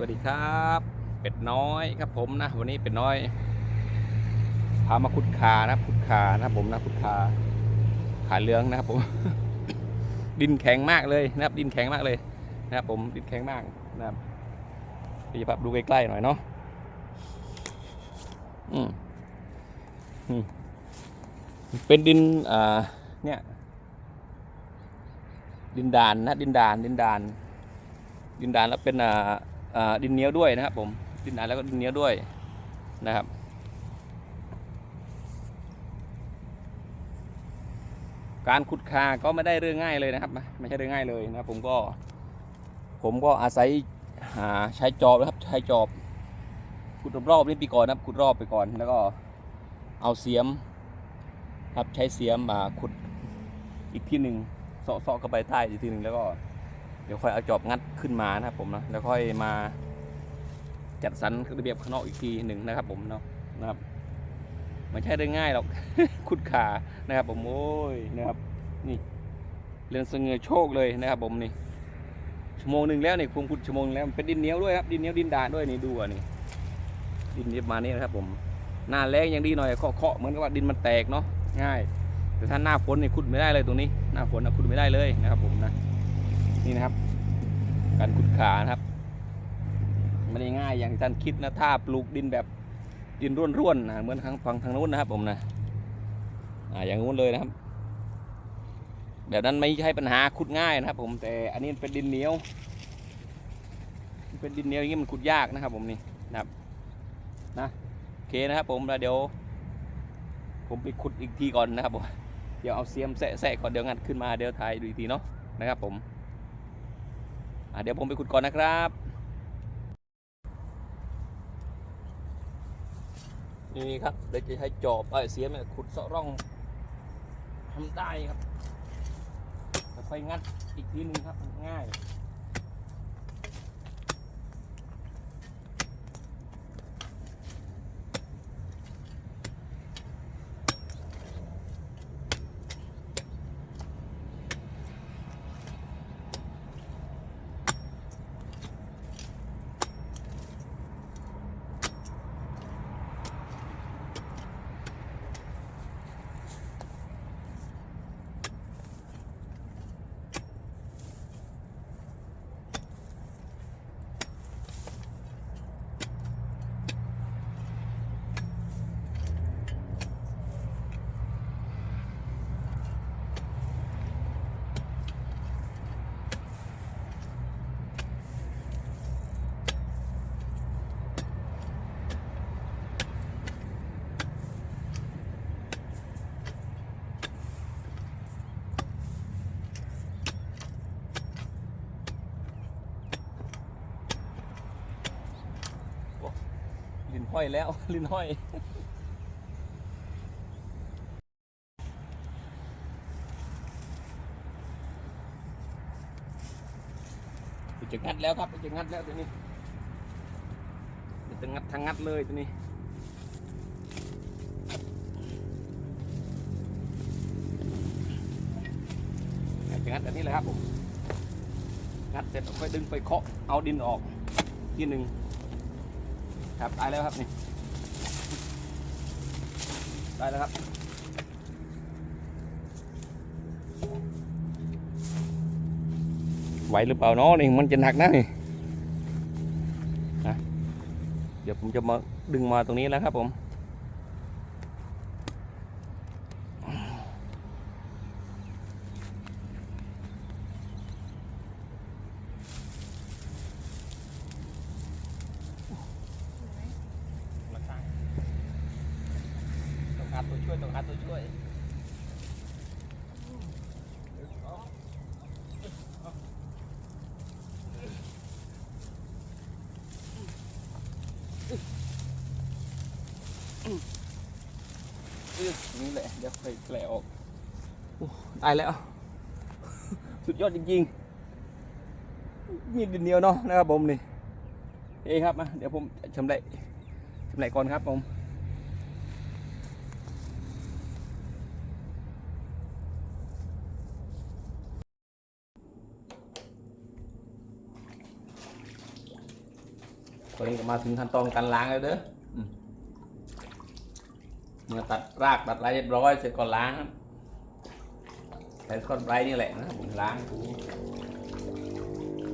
วัสดีครับ เป็ดน้อยครับผมนะ วันนี้เป็ดน้อย พามาขุดขานะขุดขานะครับผมนะขุดขาขาเลื้องนะครับผม ดินแข็งมากเลยนะครับ ดินแข็งมากเลยนะครับผมดินแข็งมากนะครับเดี๋ยวจะพาดูใกล้ๆหน่อยเนาะอืมเป็นดินอ่าเนี่ย ดินดานนะดินดานดินดานดินดานแล้วเป็นอ่า ดินเหนียวด้วยนะครับผมดินดานแล้วก็ดินเหนียวด้วยนะครับการขุดคาก็ไม่ได้เรื่องง่ายเลยนะครับไม่ใช่เรื่องง่ายเลยนะครับผมก็ ผมก็อาศัยหาใช้จอบนะครับใช้จอบขุดรอบๆนี่ปีก่อนนะครับขุดรอบไปก่อน แล้วก็เอาเสียมครับใช้เสียมมาขุดอีกที่หนึ่งเสาะๆเข้าไปใต้อีกทีหนึ่งแล้วก็ ดี๋ยวค่อยเอาจอบงัดขึ้นมานะครับผมนะแล้วค่อยมาจัดสรรระเบียบข้างนอกอีกทีหนึ่งนะครับ ผมเนาะนะครับไม่ใช่เรื่องง่ายหรอกขุดขานะครับ ผมโอ้ยนะครับ นี่เรื่องเสงอโชคเลยนะครับ ผมนี่ชั่วโมงหนึ่งแล้วนี่ผมขุดชั่วโมงแล้วเป็นดินเหนียวด้วยครับดินเหนียวดินดานด้วยนี่ดูอะนี่ดินนี้ประมาณนี้นะครับ ผมหน้าแรงยังดีหน่อยเคาะเคาะเหมือนกับว่าดินมันแตกเนาะง่าย แต่ถ้าหน้าฝนนี่ขุดไม่ได้เลยตรงนี้ หน้าฝนนะขุดไม่ได้เลยนะครับ ผมนะ นี่นะครับ การขุดขานะครับไม่ได้ง่ายอย่างที่ท่านคิดนะถ้าปลูกดินแบบดินร่วนๆนะเหมือนทางฝั่งทางนู้นนะครับผมนะอ่าอย่างนู้นเลยนะครับ แบบนั้นไม่ใช่ปัญหาขุดง่ายนะครับ ผมแต่อันนี้เป็นดินเหนียว เป็นดินเหนียวอย่างนี้มันขุดยากนะครับ ผมนี่นะครับนะโอเคนะครับ ผมแล้วเดี๋ยว ผมไปขุดอีกทีก่อนนะครับผมเดี๋ยวเอาเสียมแสะๆก่อนเดี๋ยวงัดขึ้นมาเดี๋ยวถ่ายดูอีกทีเนาะนะครับผม เดี๋ยวผมไปขุดก่อนนะครับนี่ครับเดี๋ยวจะใช้จอบไอ้เสียมขุดเสาะร่องทำได้ครับแล้วค่อยงัดอีกทีนึงครับง่าย ห้อยแล้วลิ้นห้อย จะงัดแล้วครับจะงัดแล้วตัวนี้จะงัดทางงัดเลยตัวนี้จะงัดอันนี้เลยครับผมงัดเสร็จค่อยดึงไปเคาะเอาดินออกทีหนึ่ง ครับตายแล้วครับนี่ได้แล้วครับไหวหรือเปล่าเนาะนี่มันจะหนักนะนี่นะเดี๋ยวผมจะมาดึงมาตรงนี้แล้วครับผม ตัวช่วยต้องหาตัวช่วยนี่แหละเดี๋ยวค่อยแกละออกโอ้ได้แล้ว สุดยอดจริงๆมีดินเหนียวเนาะนะครับผมนี่เอ้ครับมาเดี๋ยวผมชำแหละชำแหละก่อนครับผม อนนี้ก็มาถึงขั้นตอนการล้างแล้วเด้อเมื่อตัดรากตัดอะไรเรียบร้อยเสร็จก็ล้างครับใช้สกอตไรนี่แหละนะผมล้าง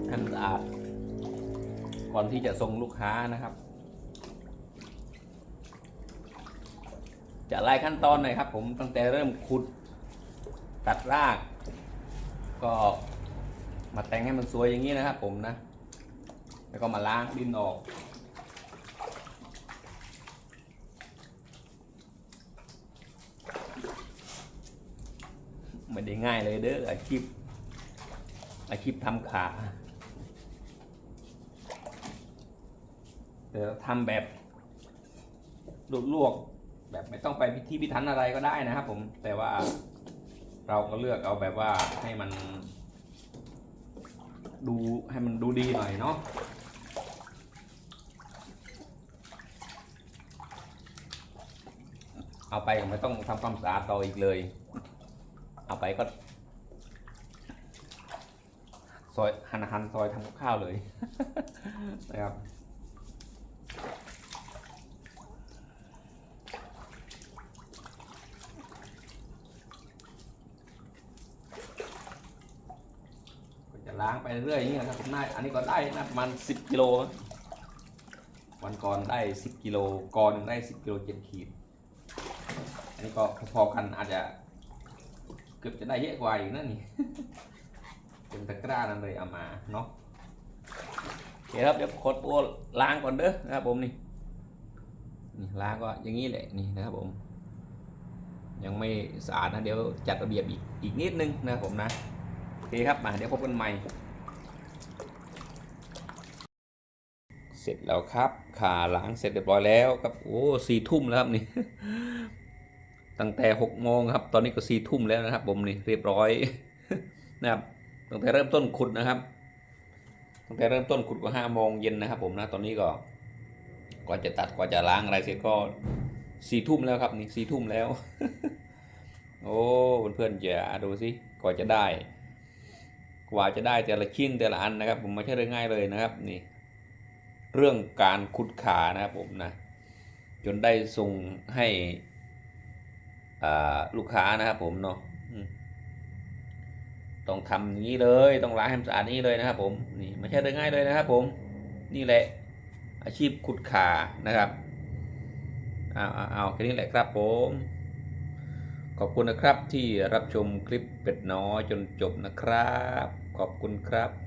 ให้มันสะอาดก่อนที่จะส่งลูกค้านะครับ จะไล่ขั้นตอนหน่อยครับ ผมตั้งแต่เริ่มขุดตัดราก ก็มาแต่งให้มันสวยอย่างนี้นะครับ ผมนะ แล้วก็มาล้างดินออก ไม่ได้ง่ายเลยเด้ออาชีพอาชีพทำขา เดี๋ยวทำแบบลวกๆแบบไม่ต้องไปพิธีพิถันอะไรก็ได้นะครับผม แต่ว่าเราก็เลือกเอาแบบว่าให้มันดูให้มันดูดีหน่อยเนาะ เอาไปก็ไม่ต้องทำความสะอาดต่ออีกเลย เอาไปก็ซอยหันหันซอยทำกับข้าวเลยนะครับก็จะล้างไปเรื่อยอย่างนี้นะครับผมได้อันนี้ก็ได้นะประมาณสิบกิโลวันก่อนได้สิบกิโลก่อนหนึ่งได้สิบกิโลเจ็ดขีด อันนี้ก็พอๆกันอาจจะเกือบจะได้เยอะกว่าอีกนั่นนี่เป็นตะกร้านั่นเลยเอามาเนาะโอเคครับเดี๋ยวขอตัวล้างก่อนเด้อนะครับผมนี่นี่ล้างก็อย่างนี้แหละนี่นะครับผม ยังไม่สะอาดนะเดี๋ยวจัดระเบียบอีกอีกนิดนึงนะครับผมนะโอเคครับมาเดี๋ยวพบกันใหม่ สร็จแล้วครับขาล้างเสร็จเรียบร้อยแล้วครับโอ้สี่ทุ่มแล้วครับนี่ตั้งแต่หกโมงครับ ตอนนี้ก็สี่ทุ่มแล้วนะครับ ผมนี่เรียบร้อยนะครับตั้งแต่เริ่มต้นขุดนะครับตั้งแต่เริ่มต้นขุดก็ห้าโมงเย็นนะครับ ผมนะตอนนี้ก็กว่าจะตัดกว่าจะล้างอะไรเสร็จก็สี่ทุ่มแล้วครับนี่สี่ทุ่มแล้ว โอ้เพื่อนๆจะดูสิกว่าจะได้ กว่าจะได้แต่ละชิ้นแต่ละอันนะครับ ผมไม่ใช่เรื่องง่ายเลยนะครับ นี่ เรื่องการขุดขานะครับผมนะจนได้ส่งให้ลูกค้านะครับผมเนาะต้องทำอย่างนี้เลยต้องล้างให้มันสะอาดนี้เลยนะครับผมนี่ไม่ใช่เรื่องง่ายเลยนะครับผมนี่แหละอาชีพขุดขานะครับเอาเอาเอาแค่นี้แหละครับผมขอบคุณนะครับที่รับชมคลิปเป็ดน้อยจนจบนะครับ ขอบคุณครับ